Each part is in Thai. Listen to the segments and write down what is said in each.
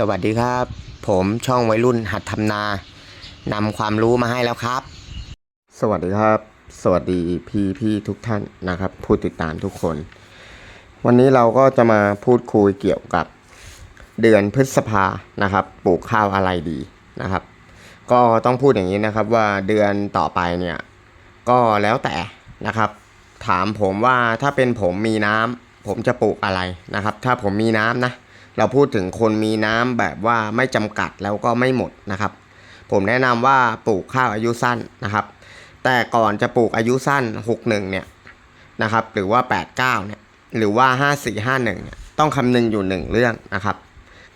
สวัสดีครับ ผมช่องวัยรุ่นหัดทำนานำความรู้มาให้แล้วครับ สวัสดีครับ สวัสดีพี่พี่ทุกท่านนะครับ ผู้ติดตามทุกคน วันนี้เราก็จะมาพูดคุยเกี่ยวกับเดือนพฤษภานะครับ ปลูกข้าวอะไรดีนะครับ ก็ต้องพูดอย่างนี้นะครับว่าเดือนต่อไปเนี่ยก็แล้วแต่นะครับ ถามผมว่าถ้าเป็นผมมีน้ำผมจะปลูกอะไรนะครับ ถ้าผมมีน้ำนะ เราพูดถึงคนมีน้ำแบบว่าไม่จำกัดแล้วก็ไม่หมดนะครับ ผมแนะนำว่าปลูกข้าวอายุสั้นนะครับ แต่ก่อนจะปลูกอายุสั้น 61 เนี่ยนะครับ หรือว่า 89 เนี่ย หรือว่า 5451 เนี่ย ต้องคำนึงอยู่หนึ่งเรื่องนะครับ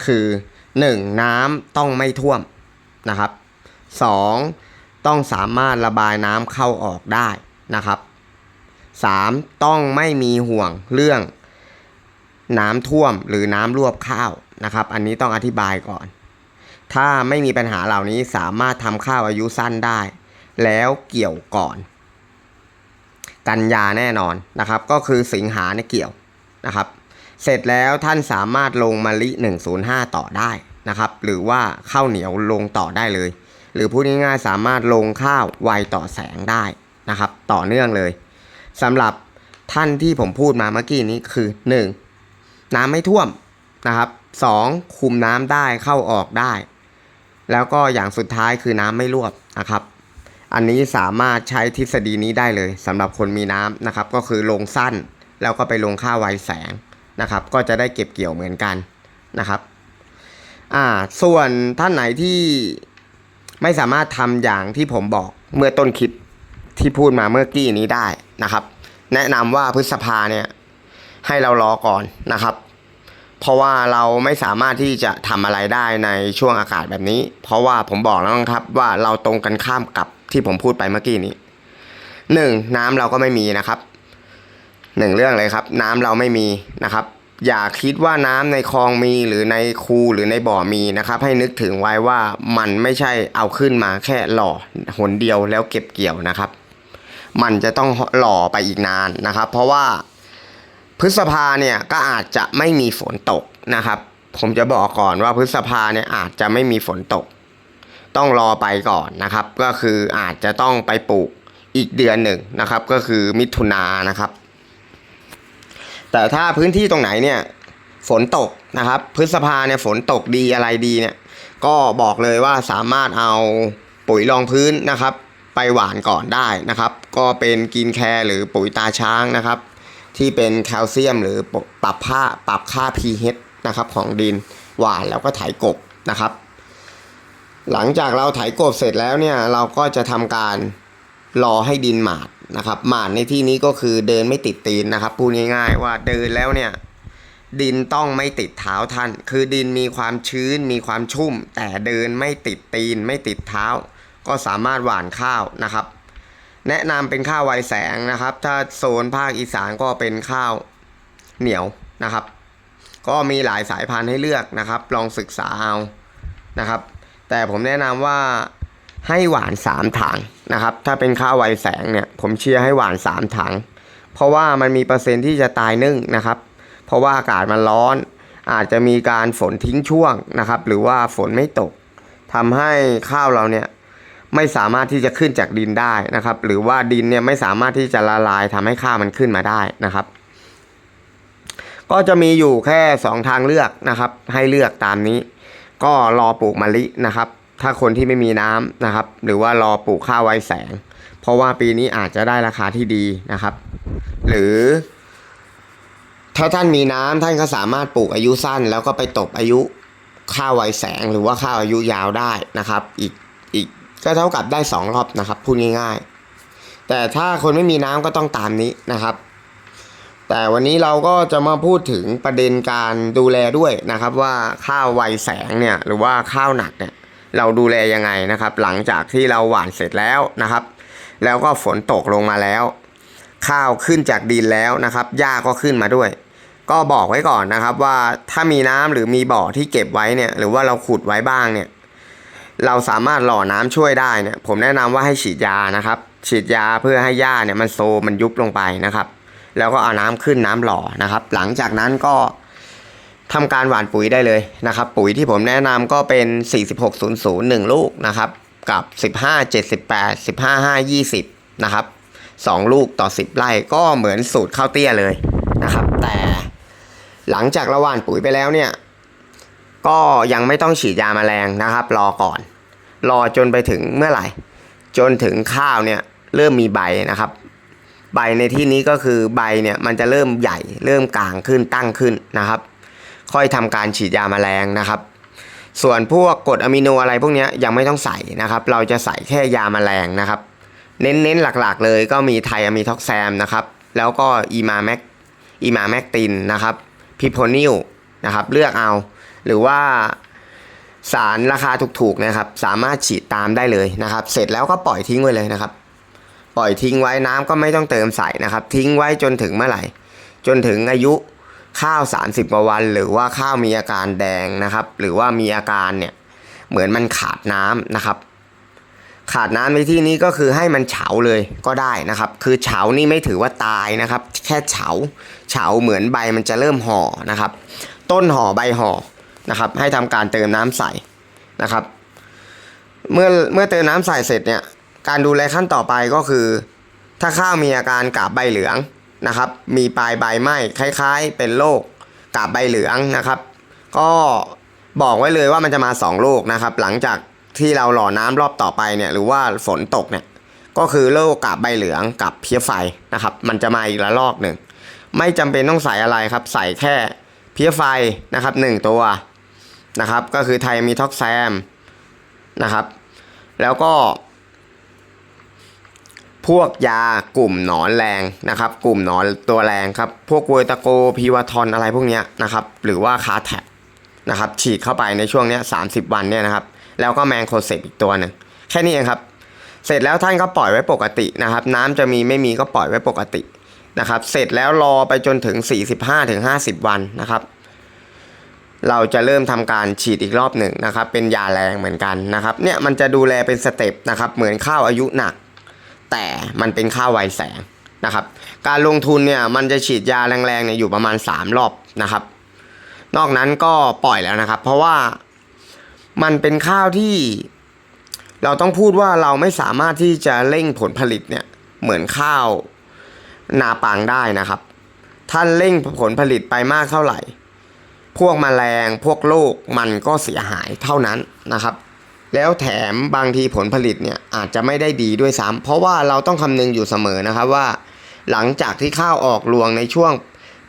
คือ 1. น้ำต้องไม่ท่วมนะครับ 2. ต้องสามารถระบายน้ำเข้าออกได้นะครับ 3. ต้องไม่มีห่วงเรื่อง น้ำท่วมหรือน้ำรวบข้าวนะครับ อันนี้ต้องอธิบายก่อน ถ้าไม่มีปัญหาเหล่านี้สามารถทำข้าวอายุสั้นได้ แล้วเกี่ยวก่อน กันยาแน่นอนนะครับ ก็คือสิงหาเนี่ยเกี่ยวนะครับ เสร็จแล้วท่านสามารถลงมะลิ 105 ต่อได้นะครับ หรือว่าข้าวเหนียวลงต่อได้เลย หรือพูดง่ายๆสามารถลงข้าวไวต่อแสงได้นะครับ ต่อเนื่องเลยสำหรับท่านที่ผมพูดมาเมื่อกี้นี้คือ 1. น้ำไม่ท่วมนะครับ 2. คุมน้ำได้เข้าออกได้ แล้วก็อย่างสุดท้ายคือน้ำไม่รวนะครับ อันนี้สามารถใช้ทฤษฎีนี้ได้เลยสำหรับคนมีน้ำนะครับ ก็คือลงสั้นแล้วก็ไปลงค่าไวแสงนะครับ ก็จะได้เก็บเกี่ยวเหมือนกันนะครับอ่าส่วนท่านไหนที่ไม่สามารถทำอย่างที่ผมบอกเมื่อต้นคลิปที่พูดมาเมื่อกี้นี้ได้นะครับ แนะนำว่าพฤษภาเนี่ย ให้เรารอก่อนนะครับ เพราะว่าเราไม่สามารถที่จะทำอะไรได้ในช่วงอากาศแบบนี้ เพราะว่าผมบอกแล้วนะครับว่าเราตรงกันข้ามกับที่ผมพูดไปเมื่อกี้นี้หนึ่งน้ำเราก็ไม่มีนะครับหนึ่งเรื่องเลยครับ น้ำเราไม่มีนะครับ อย่าคิดว่าน้ำในคลองมีหรือในคูหรือในบ่อมีนะครับ ให้นึกถึงไว้ว่ามันไม่ใช่เอาขึ้นมาแค่หล่อหนเดียวแล้วเก็บเกี่ยวนะครับ มันจะต้องหล่อไปอีกนานนะครับ เพราะว่า พฤษภาเนี่ยก็อาจจะไม่มีฝนตกนะครับ ผมจะบอกก่อนว่าพฤษภาเนี่ยอาจจะไม่มีฝนตก ต้องรอไปก่อนนะครับ ก็คืออาจจะต้องไปปลูกอีกเดือนหนึ่งนะครับ ก็คือมิถุนายนนะครับ แต่ถ้าพื้นที่ตรงไหนเนี่ยฝนตกนะครับ พฤษภาเนี่ยฝนตกดีอะไรดีเนี่ย ก็บอกเลยว่าสามารถเอาปุ๋ยรองพื้นนะครับ ไปหว่านก่อนได้นะครับ ก็เป็นกินแคร์หรือปุ๋ยตาช้างนะครับ ที่เป็นแคลเซียม หรือปรับค่าปรับค่า pH นะครับของดินหว่านแล้วก็ไถกบนะครับ หลังจากเราไถกบเสร็จแล้วเนี่ยเราก็จะทำการรอให้ดินหมาดนะครับ หมาดในที่นี้ก็คือเดินไม่ติดตีนนะครับพูดง่ายๆ ว่าเดินแล้วเนี่ยดินต้องไม่ติดเท้าท่าน คือดินมีความชื้นมีความชุ่ม แต่เดินไม่ติดตีนไม่ติดเท้า ก็สามารถหว่านข้าวนะครับ แนะนำเป็นข้าวไวแสงนะครับ ถ้าโซนภาคอีสานก็เป็นข้าวเหนียวนะครับ ก็มีหลายสายพันธุ์ให้เลือกนะครับ ลองศึกษาเอานะครับ แต่ผมแนะนำว่าให้หวานสามถังนะครับ ถ้าเป็นข้าวไวแสงเนี่ย ผมเชียร์ให้หวานสามถัง เพราะว่ามันมีเปอร์เซ็นต์ที่จะตายนึ่งนะครับ เพราะว่าอากาศมันร้อน อาจจะมีการฝนทิ้งช่วงนะครับ หรือว่าฝนไม่ตกทำให้ข้าวเราเนี่ย ไม่สามารถที่จะขึ้นจากดินได้นะครับ หรือว่าดินเนี่ยไม่สามารถที่จะละลายทำให้ข้าวมันขึ้นมาได้นะครับ ก็จะมีอยู่แค่ 2 ทางเลือกนะครับ ให้เลือกตามนี้ ก็รอปลูกมะลินะครับ ถ้าคนที่ไม่มีน้ำนะครับ หรือว่ารอปลูกข้าวไว้แสง เพราะว่าปีนี้อาจจะได้ราคาที่ดีนะครับ หรือถ้าท่านมีน้ำท่านก็สามารถปลูกอายุสั้น แล้วก็ไปตบอายุข้าวไวแสงหรือว่าข้าวอายุยาวได้นะครับ อีกอีก ก็เท่ากับได้สองรอบนะครับพูดง่ายๆ แต่ถ้าคนไม่มีน้ำก็ต้องตามนี้นะครับ แต่วันนี้เราก็จะมาพูดถึงประเด็นการดูแลด้วยนะครับว่าข้าวไวแสงเนี่ยหรือว่าข้าวหนักเนี่ยเราดูแลยังไงนะครับ หลังจากที่เราหว่านเสร็จแล้วนะครับ แล้วก็ฝนตกลงมาแล้ว ข้าวขึ้นจากดินแล้วนะครับหญ้าก็ขึ้นมาด้วย ก็บอกไว้ก่อนนะครับว่าถ้ามีน้ำหรือมีบ่อที่เก็บไว้เนี่ยหรือว่าเราขุดไว้บ้างเนี่ย เราสามารถหล่อน้ำช่วยได้เนี่ยผมแนะนำว่าให้ฉีดยานะครับ ฉีดยาเพื่อให้หญ้าเนี่ยมันโซมันยุบลงไปนะครับ แล้วก็เอาน้ำขึ้นน้ำหล่อนะครับ หลังจากนั้นก็ทำการหว่านปุ๋ยได้เลยนะครับ ปุ๋ยที่ผมแนะนำก็เป็น 4600 1 ลูกนะครับ กับ 15 78 15 5 20 นะครับ 2 ลูกต่อ 10 ไร่ก็เหมือนสูตรข้าวเตี้ยเลยนะครับ แต่หลังจากระหว่านปุ๋ยไปแล้วเนี่ยก็ยังไม่ต้องฉีดยาแมลงนะครับ รอก่อน รอจนไปถึงเมื่อไหร่ จนถึงข้าวเนี่ยเริ่มมีใบนะครับ ใบในที่นี้ก็คือใบเนี่ยมันจะเริ่มใหญ่ เริ่มกลางขึ้นตั้งขึ้นนะครับ ค่อยทำการฉีดยาแมลงนะครับ ส่วนพวกกรดอะมิโนอะไรพวกนี้ยังไม่ต้องใส่นะครับ เราจะใส่แค่ยาแมลงนะครับ เน้นๆหลักๆเลยก็มีไทอะมิท็อกแซมนะครับ แล้วก็อีมาแมกอีมาแมกตินนะครับพิโพนิลนะครับเลือกเอาหรือว่า สารราคาถูกๆนะครับ สามารถฉีดตามได้เลยนะครับ เสร็จแล้วก็ปล่อยทิ้งไว้เลยนะครับ ปล่อยทิ้งไว้น้ำก็ไม่ต้องเติมใส่นะครับ ทิ้งไว้จนถึงเมื่อไหร่ จนถึงอายุข้าว 30กว่าวัน หรือว่าข้าวมีอาการแดงนะครับ หรือว่ามีอาการเนี่ยเหมือนมันขาดน้ำนะครับ ขาดน้ำในที่นี้ก็คือให้มันเฉาเลยก็ได้นะครับ คือเฉานี่ไม่ถือว่าตายนะครับ แค่เฉา เฉาเหมือนใบมันจะเริ่มห่อนะครับ ต้นห่อใบห่อ นะครับ ให้ทำการเติมน้ำใส่นะครับ เมื่อเมื่อเติมน้ำใส่เสร็จเนี่ยการดูแลขั้นต่อไปก็คือ ถ้าข้าวมีอาการกาบใบเหลืองนะครับ มีปลายใบไหม้คล้ายๆ เป็นโรคกาบใบเหลืองนะครับ ก็บอกไว้เลยว่ามันจะมาสองโรคนะครับ หลังจากที่เราหล่อน้ำรอบต่อไปเนี่ยหรือว่าฝนตกเนี่ยก็คือโรคกาบใบเหลืองกับเพี้ยไฟนะครับ มันจะมาอีกระลอกหนึ่งไม่จำเป็นต้องใส่อะไรครับ ใส่แค่เพี้ยไฟนะครับหนึ่งตัว นะครับก็คือไทยมีท็อกแซมนะครับ แล้วก็ พวกยากลุ่มหนอนแรงนะครับ กลุ่มหนอนตัวแรงครับ พวกเวอร์ตาโกพีวาทอนอะไรพวกเนี้ยนะครับ หรือว่าคาแท็บนะครับฉีดเข้าไปในช่วงเนี้ยสาวันเนี่ยนะครับ แล้วก็แมงโคเซปอีกตัวหนึ่งแค่นี้เองครับ เสร็จแล้วท่านก็ปล่อยไว้ปกตินะครับ น้ำจะมีไม่มีก็ปล่อยไว้ปกตินะครับ เสร็จแล้วรอไปจนถึง 45-50 วันนะครับ เราจะเริ่มทำการฉีดอีกรอบหนึ่งนะครับ เป็นยาแรงเหมือนกันนะครับ เนี่ยมันจะดูแลเป็นสเต็ปนะครับ เหมือนข้าวอายุหนัก แต่มันเป็นข้าวไวแสงนะครับ การลงทุนเนี่ยมันจะฉีดยาแรงๆเนี่ยอยู่ประมาณ 3 รอบนะครับ นอกนั้นก็ปล่อยแล้วนะครับ เพราะว่ามันเป็นข้าวที่ เราต้องพูดว่าเราไม่สามารถที่จะเร่งผลผลิตเนี่ยเหมือนข้าวนาปังได้นะครับ ท่านเร่งผลผลิตไปมากเท่าไหร่ พวกแมลงพวกโรคมันก็เสียหายเท่านั้นนะครับ แล้วแถมบางทีผลผลิตเนี่ยอาจจะไม่ได้ดีด้วยซ้ำเพราะว่าเราต้องคำนึงอยู่เสมอนะครับว่า หลังจากที่ข้าวออกรวงในช่วง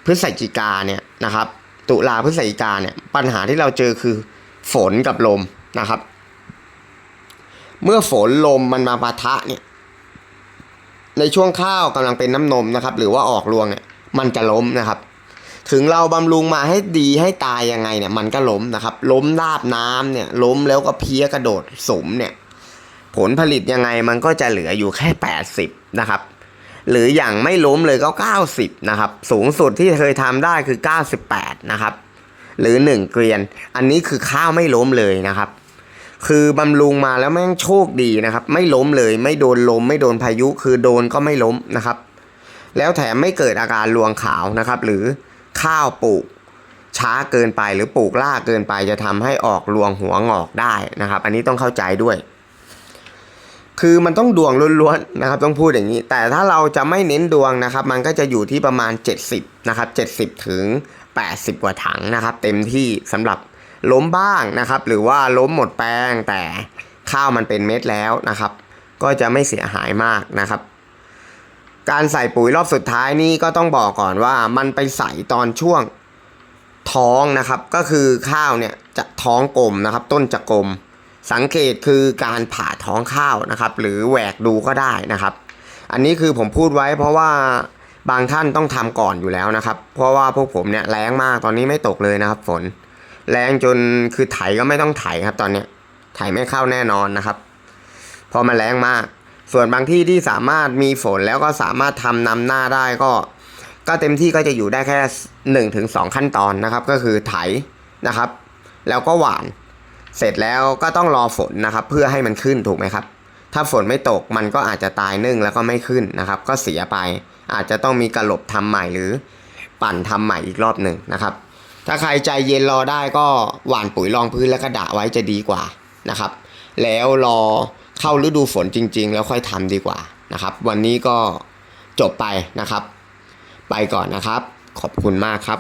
พฤศจิกาเนี่ยนะครับ ตุลาพฤศจิกาเนี่ยปัญหาที่เราเจอคือฝนกับลมนะครับ เมื่อฝนลมมันมาปะทะเนี่ยในช่วงข้าวกำลังเป็นน้ำนมนะครับ หรือว่าออกรวงเนี่ยมันจะล้มนะครับ ถึงเราบำรุงมาให้ดีให้ตายยังไงเนี่ยมันก็ล้มนะครับ ล้มราบน้ำเนี่ยล้มแล้วก็เพี้ยกระโดดสมเนี่ยผลผลิตยังไงมันก็จะเหลืออยู่แค่ 80 นะครับ หรืออย่างไม่ล้มเลยก็ 90 นะครับ สูงสุดที่เคยทำได้คือ 98 นะครับ หรือ 1 เกวียน อันนี้คือข้าวไม่ล้มเลยนะครับ คือบำรุงมาแล้วแม่งโชคดีนะครับ ไม่ล้มเลยไม่โดนลมไม่โดนพายุคือโดนก็ไม่ล้มนะครับ แล้วแถมไม่เกิดอาการรวงขาวนะครับ หรือ ข้าวปลูกช้าเกินไปหรือปลูกล่าเกินไปจะทำให้ออกรวงหัวงอกได้นะครับ อันนี้ต้องเข้าใจด้วย คือมันต้องดวงล้วนๆนะครับ ต้องพูดอย่างนี้ แต่ถ้าเราจะไม่เน้นดวงนะครับ มันก็จะอยู่ที่ประมาณ 70นะครับ70 ถึง 80 กว่าถังนะครับ เต็มที่สำหรับล้มบ้างนะครับ หรือว่าล้มหมดแป้งแต่ข้าวมันเป็นเม็ดแล้วนะครับ ก็จะไม่เสียหายมากนะครับ การใส่ปุ๋ยรอบสุดท้ายนี่ก็ต้องบอกก่อนว่ามันไปใส่ตอนช่วงท้องนะครับ ก็คือข้าวเนี่ยจะท้องกลมนะครับ ต้นจะกลม สังเกตคือการผ่าท้องข้าวนะครับ หรือแหวกดูก็ได้นะครับ อันนี้คือผมพูดไว้เพราะว่าบางท่านต้องทำก่อนอยู่แล้วนะครับ เพราะว่าพวกผมเนี่ยแรงมากตอนนี้ไม่ตกเลยนะครับ ฝนแรงจนคือไถก็ไม่ต้องไถครับ ตอนเนี้ยไถไม่เข้าแน่นอนนะครับพราะมันแรงมาก ส่วนบางที่ที่สามารถมีฝนแล้วก็สามารถทำนำหน้าได้ก็ ก็เต็มที่ก็จะอยู่ได้แค่1นถึงสขั้นตอนนะครับ ก็คือไถนะครับ แล้วก็หว่าน เสร็จแล้วก็ต้องรอฝนนะครับ เพื่อให้มันขึ้นถูกไหมครับ ถ้าฝนไม่ตกมันก็อาจจะตายนึ่งแล้วก็ไม่ขึ้นนะครับ ก็เสียไปอาจจะต้องมีกระหลบทำใหม่หรือปั่นทำใหม่อีกรอบหนึ่งนะครับ ถ้าใครใจเย็นรอได้ก็หว่านปุ๋ยรองพื้นแล้วก็ดะไว้จะดีกว่านะครับ แล้วรอ เข้าฤดูฝนจริง ๆ แล้วค่อยทำดีกว่านะครับ วันนี้ก็จบไปนะครับ ไปก่อนนะครับ ขอบคุณมากครับ